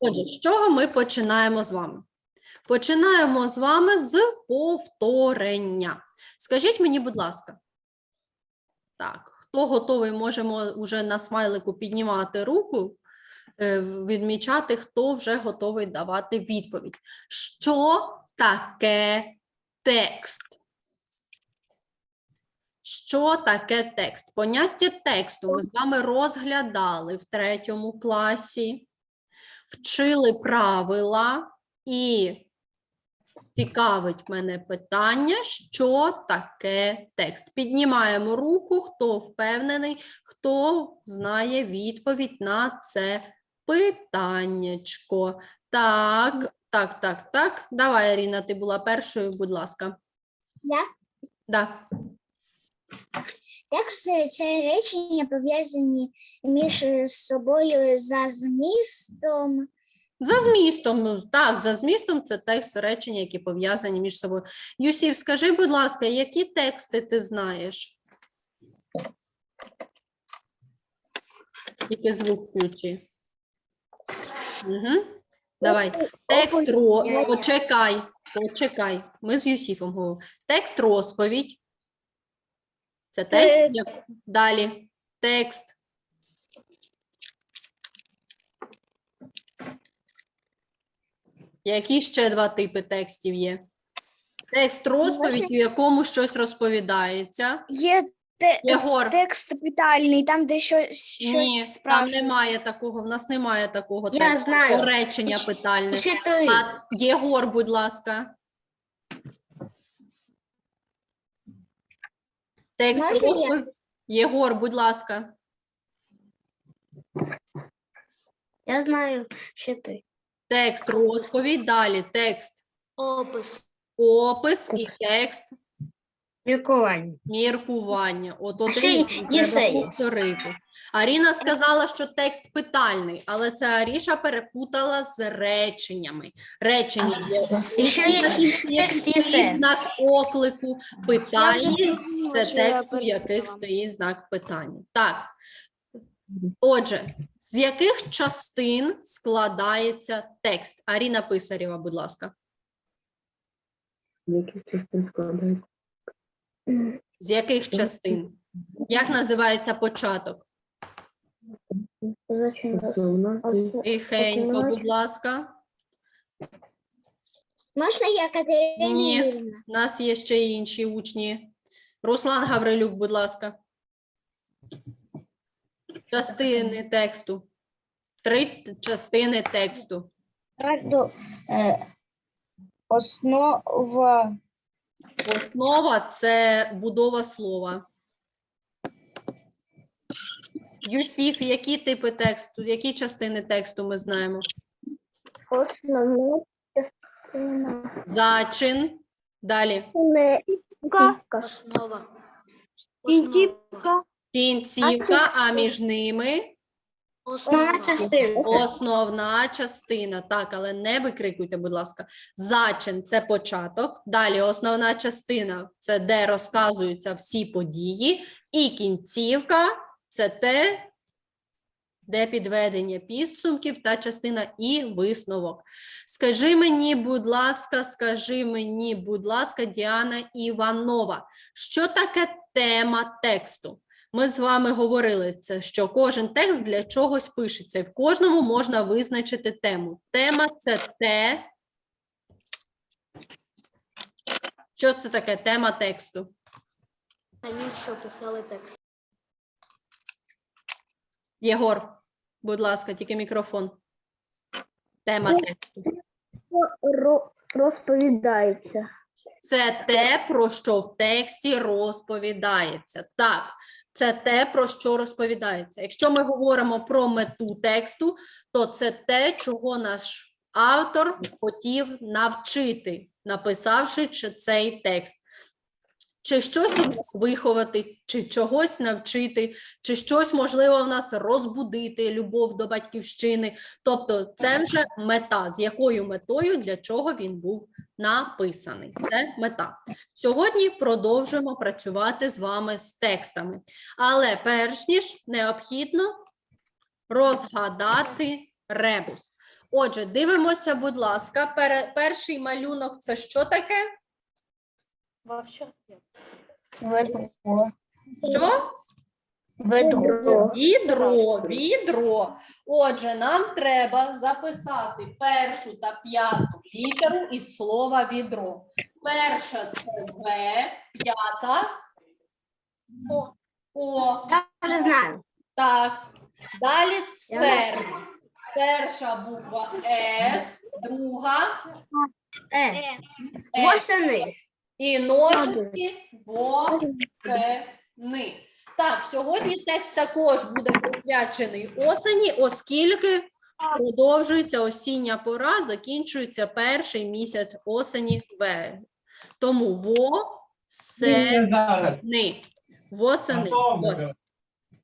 Отже, з чого ми починаємо з вами? Починаємо з вами з повторення. Скажіть мені, будь ласка. Так, хто готовий, можемо вже на смайлику піднімати руку, е, відмічати, хто вже готовий давати відповідь. Що таке текст? Що таке текст? Поняття тексту ми з вами розглядали в третьому класі, вчили правила і цікавить мене питання, що таке текст. Піднімаємо руку, хто впевнений, хто знає відповідь на це питаннячко. Так, так, так, так. Давай, Аріна, ти була першою, будь ласка. Я? Да. Тексти це речення пов'язані між собою за змістом. За змістом, ну, так, за змістом це текст речення, які пов'язані між собою. Юсів, скажи, будь ласка, які тексти ти знаєш? Тільки звук включи. Угу. Давай. Текст ро... Почекай, почекай. Ми з Юсіфом говоримо. Текст розповідь. Це текст. як- Далі. Текст. Які ще два типи текстів є? Текст розповідь, у якому щось розповідається. Є те- Єгор, текст питальний, там, де щось, ні, щось там немає такого, в нас немає такого Я тексту. знаю. Речення питальне. Ще ти. А Єгор, будь ласка. Текст Можна я? Єгор, будь ласка. Я знаю, що ти. Текст розповідь, далі текст Опис. опис і текст Міркування. міркування. От один треба повторити. Аріна сказала, що текст питальний, але це Аріша перепутала з реченнями. Речення є ще є текст єсе. знак оклику, питання це текст, у яких стоїть знак питання. Так. Отже, з яких частин складається текст? Аріна Писарєва, будь ласка. З Яких частин складається? З яких частин? Як називається початок? Тихенько, будь ласка. Можна я, Катерина Ні. У нас є ще й інші учні. Руслан Гаврилюк, будь ласка. Частини тексту. Три частини тексту. Е, основа Основа це будова слова. Юсіф, які типи тексту, які частини тексту ми знаємо? основна частина Зачин. Далі. Основа. Кінцівка. Кінцівка, а між ними Основна частина. основна частина. Так, але не викрикуйте, будь ласка. Зачин це початок. Далі основна частина це де розказуються всі події. І кінцівка це те, де підведення підсумків та частина і висновок. Скажи мені, будь ласка, скажи мені, будь ласка, Діана Іванова, що таке тема тексту? Ми з вами говорили це, що кожен текст для чогось пишеться, і в кожному можна визначити тему. Тема це те. Що це таке тема тексту? Навіщо писали текст? Єгор, будь ласка, тільки мікрофон. Тема тексту. розповідається. Це те, про що в тексті розповідається. Так, це те, про що розповідається. Якщо ми говоримо про мету тексту, то це те, чого наш автор хотів навчити, написавши цей текст. Чи щось у нас виховати, чи чогось навчити, чи щось можливо в нас розбудити любов до батьківщини. Тобто, це вже мета, з якою метою для чого він був написаний. Це мета. Сьогодні продовжуємо працювати з вами з текстами. Але перш ніж необхідно розгадати ребус. Отже, дивимося, будь ласка, перший малюнок це що таке? Ведро. Що? Ведро. Відро, відро. Отже, нам треба записати першу та п'яту літеру із слова відро. Перша це В, п'ята О. Я вже знаю. Так. Далі це перша буква С, друга Е. Е. Восени. І ножиці восени. Так, сьогодні текст також буде присвячений осені, оскільки продовжується осіння пора, закінчується перший місяць осені В. Тому восени. Восени. Ось.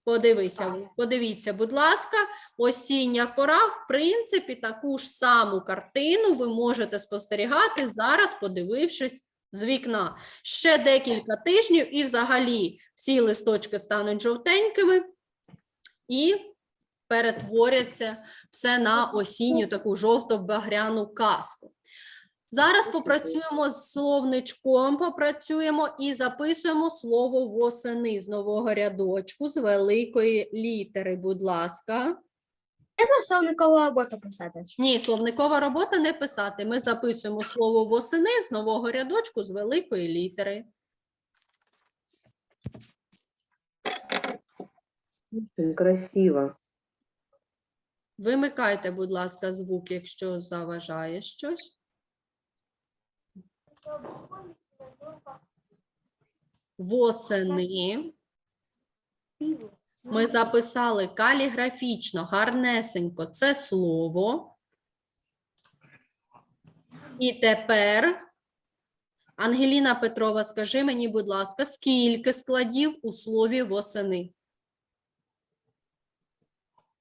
Подивися, подивіться, будь ласка, осіння пора, в принципі, таку ж саму картину ви можете спостерігати зараз, подивившись з вікна. Ще декілька тижнів, і взагалі всі листочки стануть жовтенькими і перетворяться все на осінню таку жовто-багряну казку. Зараз попрацюємо з словничком, попрацюємо і записуємо слово восени з нового рядочку, з великої літери, будь ласка. Треба словникова робота писати. Ні, словникова робота не писати. Ми записуємо слово восени з нового рядочку з великої літери. Очень красиво. Вимикайте, будь ласка, звук, якщо заважає щось. Восени. Ми записали каліграфічно, гарнесенько це слово. І тепер, Ангеліна Петрова, скажи мені, будь ласка, скільки складів у слові восени?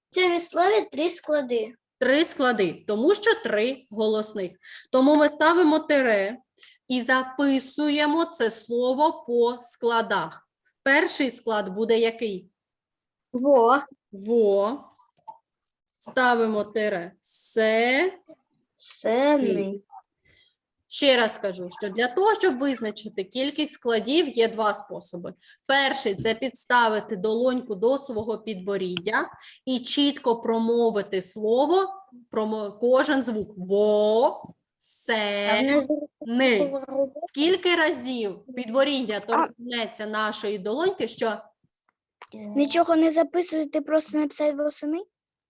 В цьому слові три склади. Три склади, тому що три голосних. Тому ми ставимо тире і записуємо це слово по складах. Перший склад буде який? Во. Во. Ставимо тире. Се. Сени. Ще раз скажу, що для того, щоб визначити кількість складів, є два способи. Перший це підставити долоньку до свого підборіддя і чітко промовити слово, промо- кожен звук. Во, се, ни. Скільки разів підборіддя торкнеться нашої долоньки, що Нічого не записуєте, просто написати восени?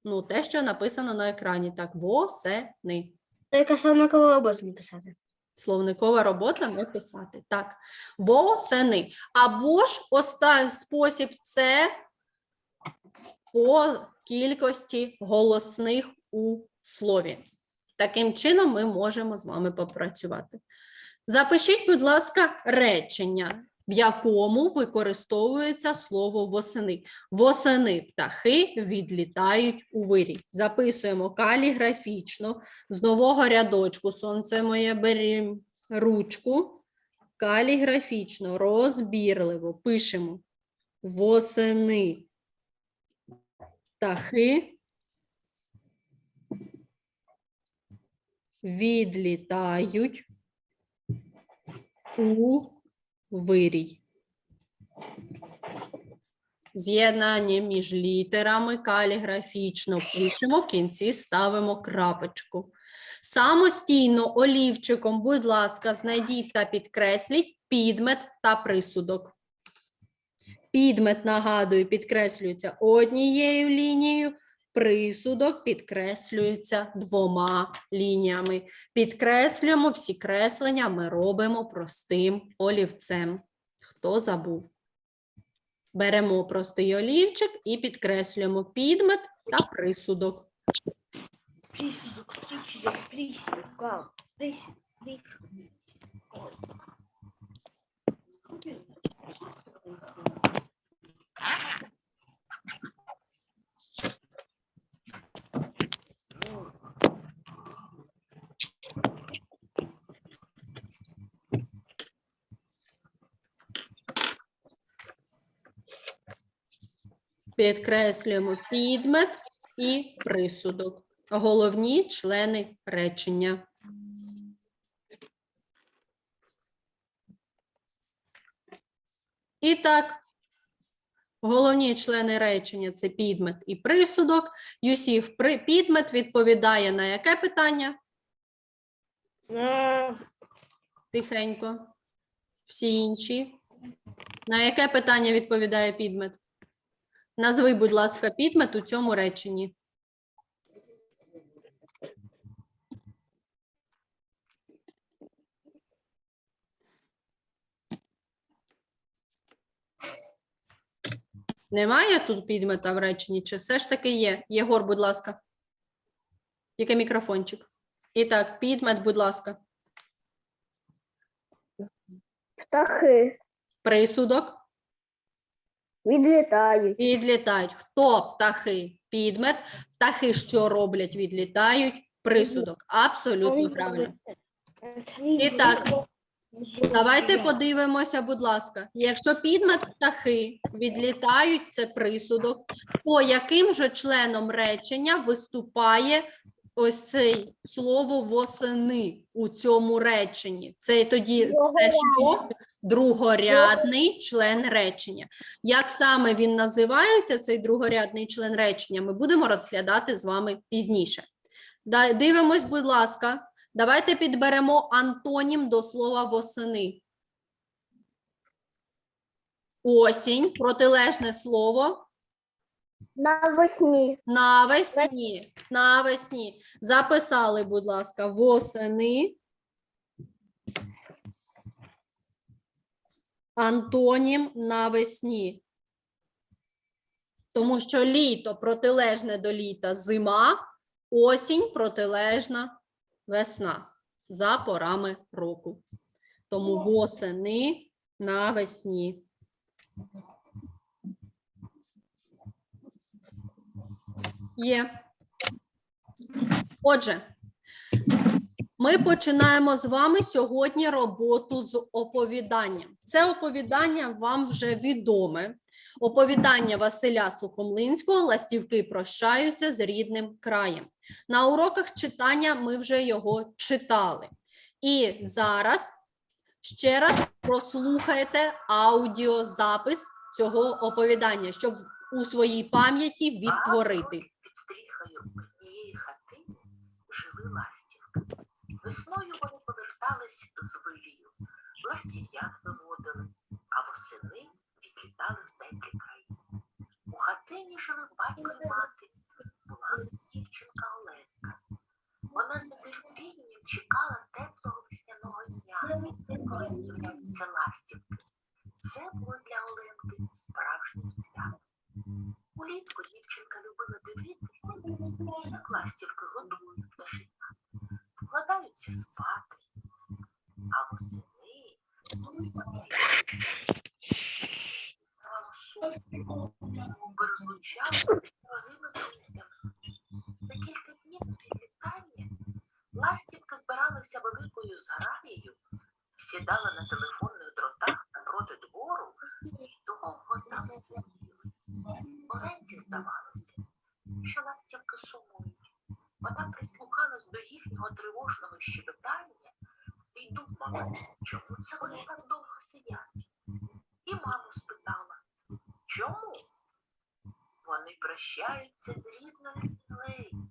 ну, те, що написано на екрані, так, восени. Тільки словникова робота не писати. Словникова робота не писати. Так, восени. Або ж останній спосіб це по кількості голосних у слові. Таким чином ми можемо з вами попрацювати. Запишіть, будь ласка, речення, в якому використовується слово восени. Восени птахи відлітають у вирій. Записуємо каліграфічно з нового рядочку. Сонце моє бери ручку. Каліграфічно, розбірливо пишемо восени птахи відлітають у вирій. З'єднання між літерами каліграфічно пишемо, в кінці ставимо крапочку. Самостійно олівчиком, будь ласка, знайдіть та підкресліть підмет та присудок. Підмет, нагадую, підкреслюється однією лінією, присудок підкреслюється двома лініями. Підкреслюємо всі креслення, ми робимо простим олівцем. Хто забув? Беремо простий олівчик і підкреслюємо підмет та присудок. Присудок, присудок, присудок. Присудок. Підкреслюємо підмет і присудок. Головні члени речення. І так, головні члени речення це підмет і присудок. Юсів, підмет відповідає на яке питання? Тихенько. Всі інші. На яке питання відповідає підмет? Назви, будь ласка, підмет у цьому реченні. Немає тут підмета в реченні, чи все ж таки є? Єгор, будь ласка. Тільки мікрофончик. І так, підмет, будь ласка. Птахи Присудок. Відлітають. Відлітають. Хто птахи? Підмет. Птахи, що роблять, відлітають. Присудок. Абсолютно правильно. І так, Давайте подивимося, будь ласка. Якщо підмет птахи відлітають, це присудок, то яким же членом речення виступає ось це слово восени у цьому реченні? Це тоді це що? Другорядний член речення. Як саме він називається, цей другорядний член речення, ми будемо розглядати з вами пізніше. Дивимось, будь ласка. Давайте підберемо антонім до слова восени. Осінь, протилежне слово. Навесні. Навесні. Навесні. Записали, будь ласка, восени. Антонім навесні. Тому що літо протилежне до літа зима, осінь протилежна весна за порами року. Тому восени навесні. Є. Отже, ми починаємо з вами сьогодні роботу з оповіданням. Це оповідання вам вже відоме. Оповідання Василя Сухомлинського Ластівки прощаються з рідним краєм. На уроках читання ми вже його читали. І зараз ще раз прослухайте аудіозапис цього оповідання, щоб у своїй пам'яті відтворити. Під стріхою однієї хати жили ластівки. Весною вони повертались з вирію, ластів'ят виводили, а восени відлітали в теплі краї. У хатині жили батько і мати, була дівчинка Оленка. Вона з нетерпінням чекала теплого весняного дня, коли з'являються ластівки. Це було для Оленки справжнім святом. Улітку дівчинка любила дивитися, як ластівки годують пташенят, вкладаються спати, а восени Ставало сумно, бо розлучалися дорогими друзями. За кілька днів після вітання ластівка збиралася великою зграєю, сідала на телефонних дротах напроти двору і довго там сиділи. Оленці здавалося, що ластівки сумують. Вона прислухалась до їхнього тривожного щебетання і думала, чому вони так довго сидять. І маму спитала, чому? Вони прощаються з рідною землею,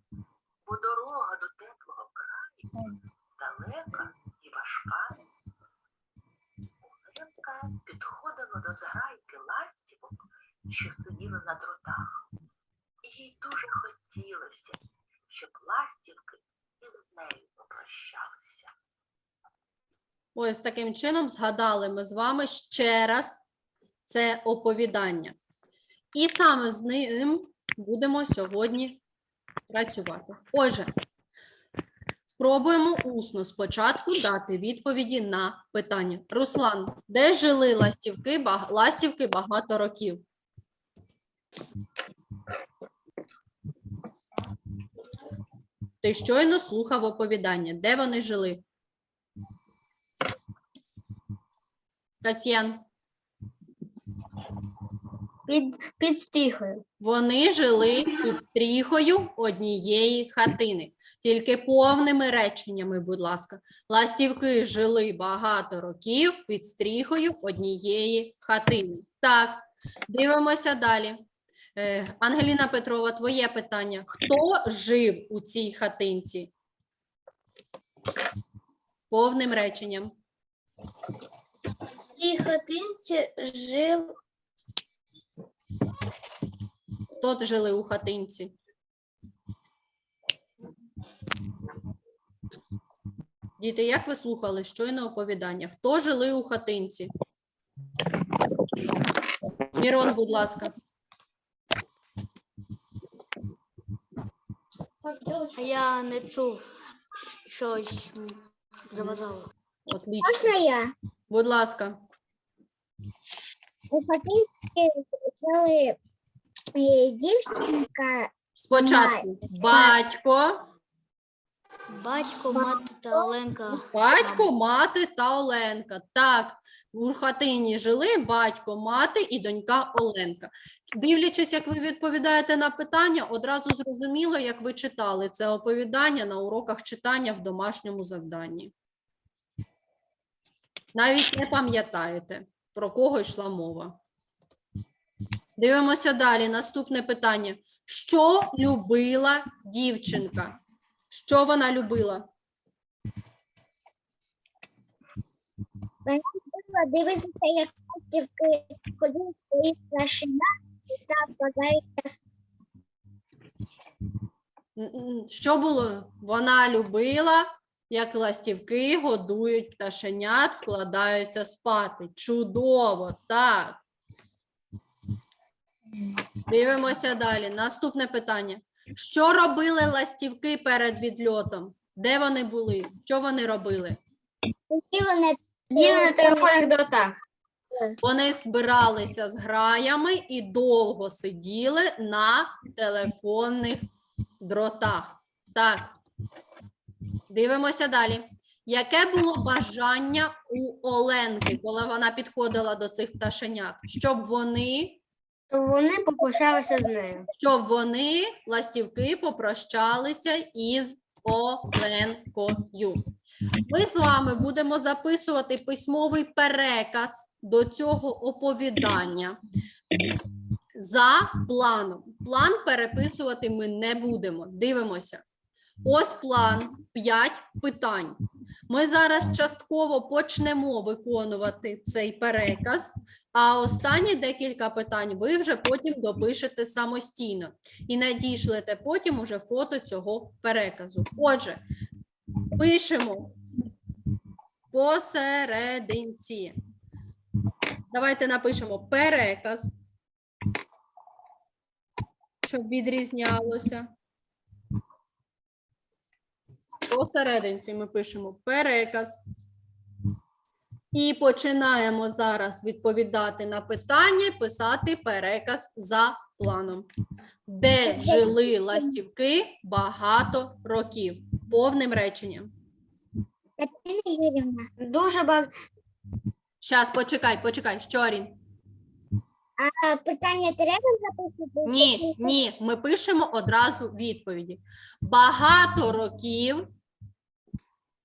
бо дорога до теплого краю далека і важка. Оленка підходила до зграйки ластівок, що сиділи на дротах. Їй дуже хотілося, щоб ластівки із нею попрощалися. Ось таким чином згадали ми з вами ще раз це оповідання. І саме з ним будемо сьогодні працювати. Отже, спробуємо усно спочатку дати відповіді на питання. Руслан, де жили ластівки, ластівки багато років? Ти щойно слухав оповідання. Де вони жили? Касьян. Під, під стихою. Вони жили під стріхою однієї хатини. Тільки повними реченнями, будь ласка. Ластівки жили багато років під стріхою однієї хатини. Так, дивимося далі. Е, Ангеліна Петрова, твоє питання. Хто жив у цій хатинці? Повним реченням. В цій хатинці жив Хто жили у хатинці? Діти, як ви слухали щойно оповідання? Хто жили у хатинці? Мірон, будь ласка. Я не чув щось заважало. Отлично. я? Будь ласка. У е, дівчинка, Спочатку батько, Батько, мати та Оленка. батько, мати та Оленка. Так, у хатині жили батько, мати і донька Оленка. Дивлячись, як ви відповідаєте на питання, одразу зрозуміло, як ви читали це оповідання на уроках читання в домашньому завданні. Навіть не пам'ятаєте, про кого йшла мова. Дивимося далі. Наступне питання. Що любила дівчинка? Що вона любила? дивиться, як дівки ходять свої плашина та н- Що було? Вона любила, як ластівки годують пташенят, вкладаються спати. Чудово, так. Дивимося далі. Наступне питання. Що робили ластівки перед відльотом? Де вони були? Що вони робили? Сиділи на на телефонних дротах. Вони збиралися з граями і довго сиділи на телефонних дротах. Так. Дивимося далі. Яке було бажання у Оленки, коли вона підходила до цих пташенят? Щоб вони, Вони попрощалися з нею. щоб вони, ластівки, попрощалися із Оленкою. Ми з вами будемо записувати письмовий переказ до цього оповідання за планом. План переписувати ми не будемо. Дивимося. Ось план 5 питань. Ми зараз частково почнемо виконувати цей переказ, а останні декілька питань ви вже потім допишете самостійно і надішлете потім уже фото цього переказу. Отже, пишемо посерединці. Давайте напишемо переказ, щоб відрізнялося. Посерединці ми пишемо переказ. І починаємо зараз відповідати на питання, писати переказ за планом. Де жили ластівки багато років? Повним реченням. Катерина Юрівна. Дуже багато. Щас, почекай, почекай, що Арін? А питання треба записувати? Ні, ні, ми пишемо одразу відповіді. Багато років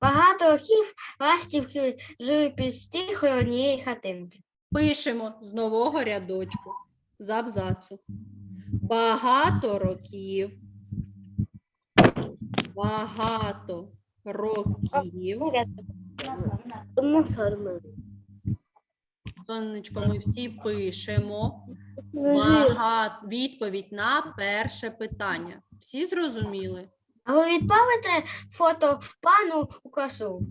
Багато років ластівки жили під стихою однієї хатинки. пишемо з нового рядочку з абзацу. Багато років. Багато років. Сонечко, ми всі пишемо. Багато відповідь на перше питання. Всі зрозуміли? А ви відправите фото пану у класу,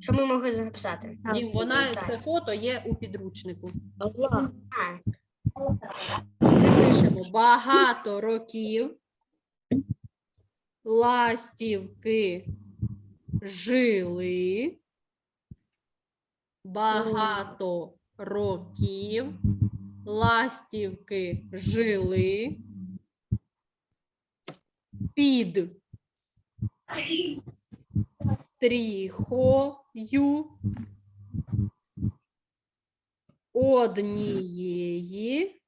щоб ми могли записати? Дім, вона це фото є у підручнику. А, Ми пишемо багато років. Ластівки жили. Багато років. Ластівки жили. Під стріхою однієї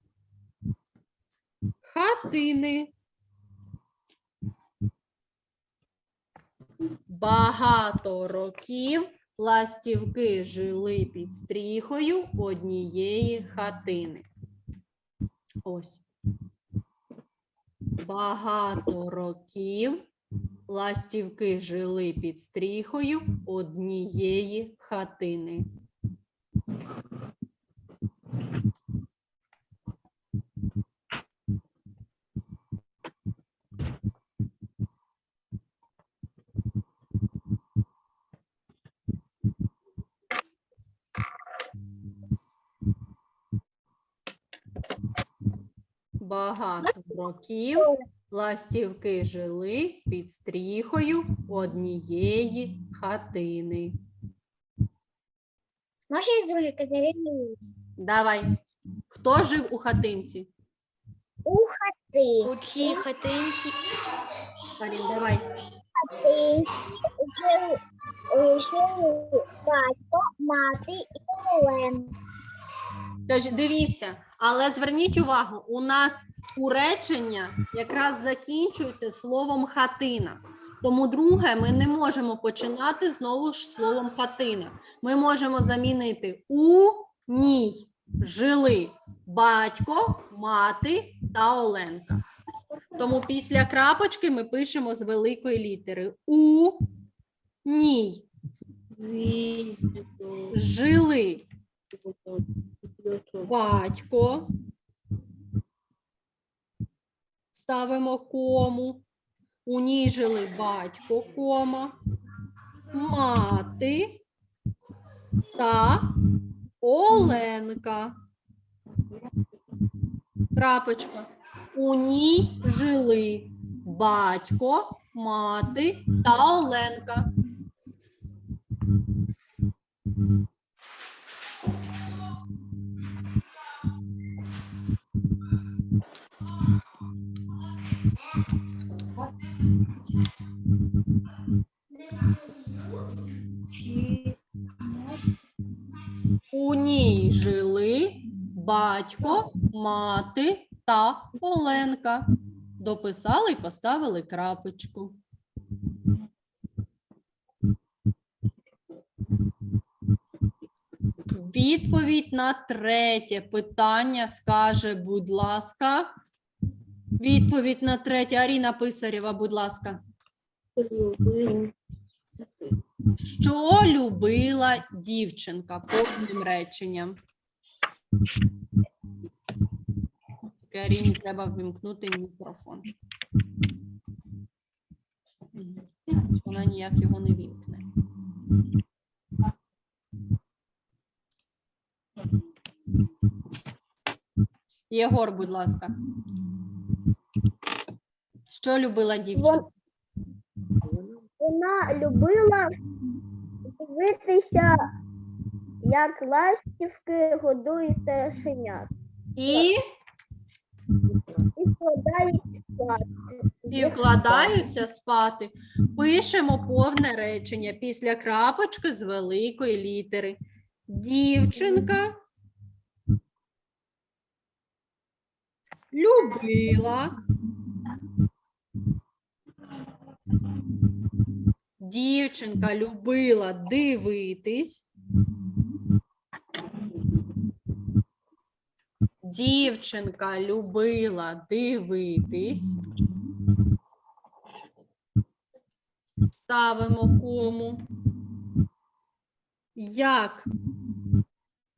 хатини. Багато років ластівки жили під стріхою однієї хатини. Ось. Багато років ластівки жили під стріхою однієї хатини. Багато років ластівки жили під стріхою однієї хатини. Може, і друге Катерині Давай. Хто жив у хатинці? у хати. У цій хатинці Карін, давай. Хатинці жили, е, жили батько, мати і Олена. Тож дивіться, але зверніть увагу, у нас у речення якраз закінчується словом хатина. Тому друге ми не можемо починати знову ж словом хатина. Ми можемо замінити у ній жили батько, мати та Оленка. Тому після крапочки ми пишемо з великої літери у ній жили батько. Ставимо кому. У ній жили батько, кома, мати та Оленка. Крапочка. У ній жили батько, мати та Оленка. Батько, мати та Оленка. Дописали і поставили крапочку. Відповідь на третє питання скаже, будь ласка. Відповідь на третє. Аріна Писарєва, будь ласка. Що любила дівчинка повним реченням? Каріні треба вимкнути мікрофон. Вона ніяк його не вімкне. Єгор, будь ласка. Що любила дівчинка? Вона любила дивитися, як ластівки годують пташенят І, і складають спати. і вкладаються спати. Пишемо повне речення після крапочки з великої літери. Дівчинка любила. Дівчинка любила дивитись. Дівчинка любила дивитись. Ставимо кому. Як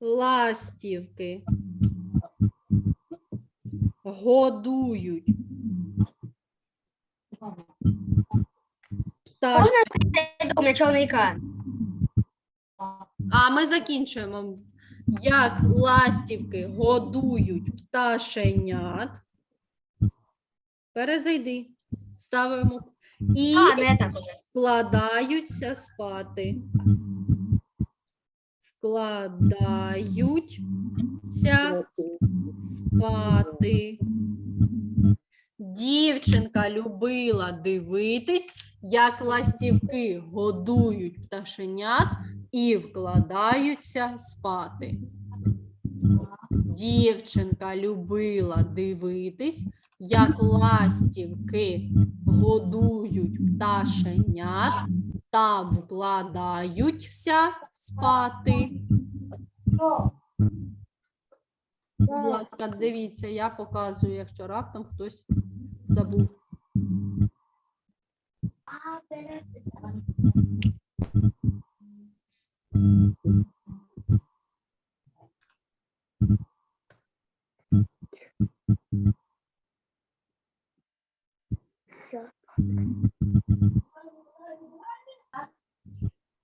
ластівки годують пташок. я думаю, екран. А ми закінчуємо. Як ластівки годують пташенят. Перезайди. Ставимо. І А, не так. вкладаються спати. Вкладаються спати. Дівчинка любила дивитись, як ластівки годують пташенят і вкладаються спати. Дівчинка любила дивитись, як ластівки годують пташенят та вкладаються спати. Будь ласка, дивіться, я показую, якщо раптом хтось забув. 啥？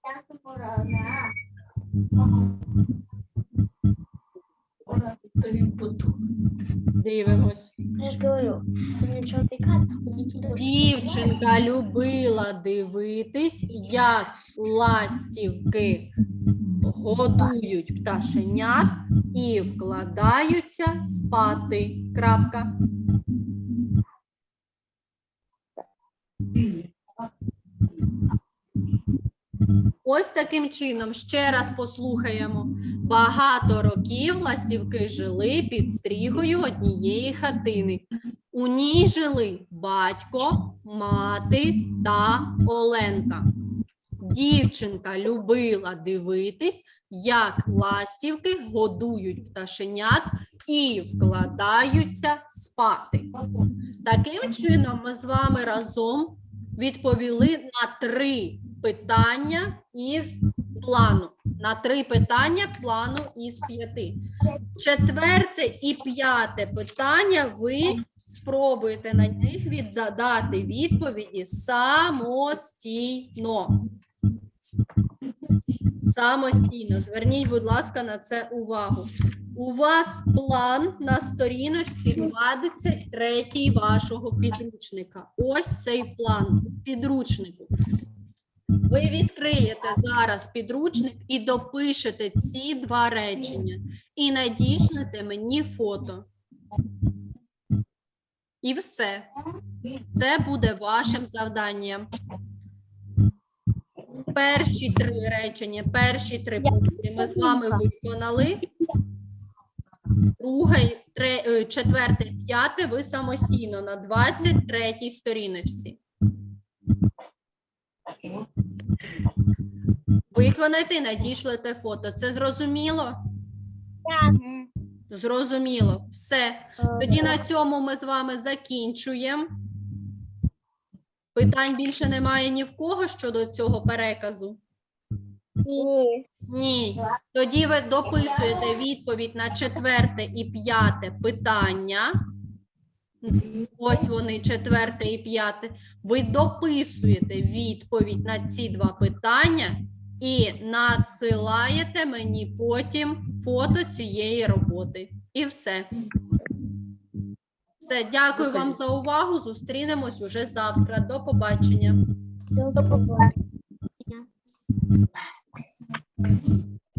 打死我了，妈！Дивимось. Я ж говорю, нічого тикати, Дівчинка любила дивитись, як ластівки годують пташенят і вкладаються спати. Крапка. Ось таким чином ще раз послухаємо. Багато років ластівки жили під стріхою однієї хатини. У ній жили батько, мати та Оленка. Дівчинка любила дивитись, як ластівки годують пташенят і вкладаються спати. Таким чином, ми з вами разом відповіли на три питання із плану. На три питання плану із п'яти. Четверте і п'яте питання ви спробуєте на них віддати відповіді самостійно. Самостійно. Зверніть, будь ласка, на це увагу. У вас план на сторіночці 23 вашого підручника. Ось цей план у підручнику. Ви відкриєте зараз підручник і допишете ці два речення і надішлете мені фото. І все. Це буде вашим завданням. Перші три речення, перші три пункти ми з вами виконали. Друге, е, четверте, п'яте ви самостійно на 23 сторіночці. Виконайте і надішлете фото. Це зрозуміло? Так. Зрозуміло. Все. Тоді на цьому ми з вами закінчуємо. Питань більше немає ні в кого щодо цього переказу. Ні. Ні. Тоді ви дописуєте відповідь на четверте і п'яте питання. Ось вони, четверте і п'яте. Ви дописуєте відповідь на ці два питання і надсилаєте мені потім фото цієї роботи. І все. Все, дякую вам за увагу. Зустрінемось уже завтра. До побачення. До побачення.